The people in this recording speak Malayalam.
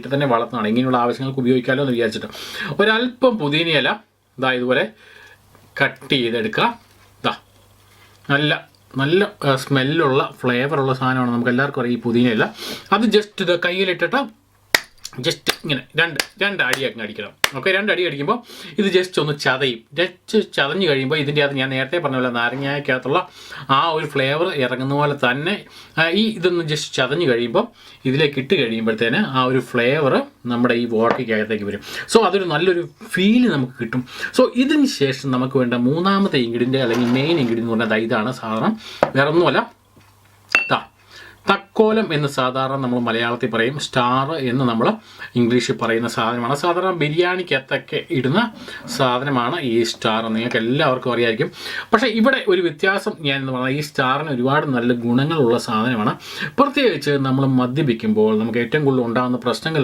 വീട്ടിൽ തന്നെ വളർത്തുന്നതാണ്. ഇങ്ങനെയുള്ള ആവശ്യങ്ങൾക്ക് ഉപയോഗിക്കാമല്ലോ എന്ന് വിചാരിച്ചിട്ട്. ഒരല്പം പുതിനയില ഇതാ ഇതുപോലെ കട്ട് ചെയ്തെടുക്കുക. ഇതാ നല്ല നല്ല സ്മെല്ലുള്ള ഫ്ലേവറുള്ള സാധനമാണ് നമുക്ക് എല്ലാവർക്കും അറിയാം ഈ പുതിനയില അത് ജസ്റ്റ് ഇത് കയ്യിലിട്ടിട്ട് ജസ്റ്റ് ഇങ്ങനെ രണ്ട് രണ്ട് അടി അങ്ങ് അടിക്കണം. ഓക്കെ രണ്ട് അടി അടിക്കുമ്പോൾ ഇത് ജസ്റ്റ് ഒന്ന് ചതയും. ജസ്റ്റ് ചതഞ്ഞ് കഴിയുമ്പോൾ ഇതിന്റെ അകത്ത് ഞാൻ നേരത്തെ പറഞ്ഞ പോലെ നാരങ്ങയ്ക്കകത്തുള്ള ആ ഒരു ഫ്ലേവർ ഇറങ്ങുന്ന പോലെ തന്നെ ഈ ഇതൊന്ന് ജസ്റ്റ് ചതഞ്ഞ് കഴിയുമ്പോൾ ഇതിലേക്ക് ഇട്ട് കഴിയുമ്പോഴത്തേന് ആ ഒരു ഫ്ലേവർ നമ്മുടെ ഈ വോട്ടയ്ക്കകത്തേക്ക് വരും. സോ അതൊരു നല്ലൊരു ഫീൽ നമുക്ക് കിട്ടും. സോ ഇതിന് ശേഷം നമുക്ക് വേണ്ട മൂന്നാമത്തെ ഇൻഗ്രീഡിയന്റ് അല്ലെങ്കിൽ മെയിൻ ഇൻഗ്രീഡിയന്റ് എന്ന് പറഞ്ഞാൽ ഇതാണ് സാധനം. വേറെ ഒന്നുമല്ല തക്കോലം എന്ന് സാധാരണ നമ്മൾ മലയാളത്തിൽ പറയും സ്റ്റാർ എന്ന് നമ്മൾ ഇംഗ്ലീഷിൽ പറയുന്ന സാധനമാണ്. സാധാരണ ബിരിയാണിക്കകത്തൊക്കെ ഇടുന്ന സാധനമാണ് ഈ സ്റ്റാർ നിങ്ങൾക്ക് എല്ലാവർക്കും അറിയായിരിക്കും. പക്ഷേ ഇവിടെ ഒരു വ്യത്യാസം ഞാൻ എന്ന് പറഞ്ഞാൽ ഈ സ്റ്റാറിന് ഒരുപാട് നല്ല ഗുണങ്ങളുള്ള സാധനമാണ്. പ്രത്യേകിച്ച് നമ്മൾ മദ്യപിക്കുമ്പോൾ നമുക്ക് ഏറ്റവും കൂടുതൽ ഉണ്ടാകുന്ന പ്രശ്നങ്ങൾ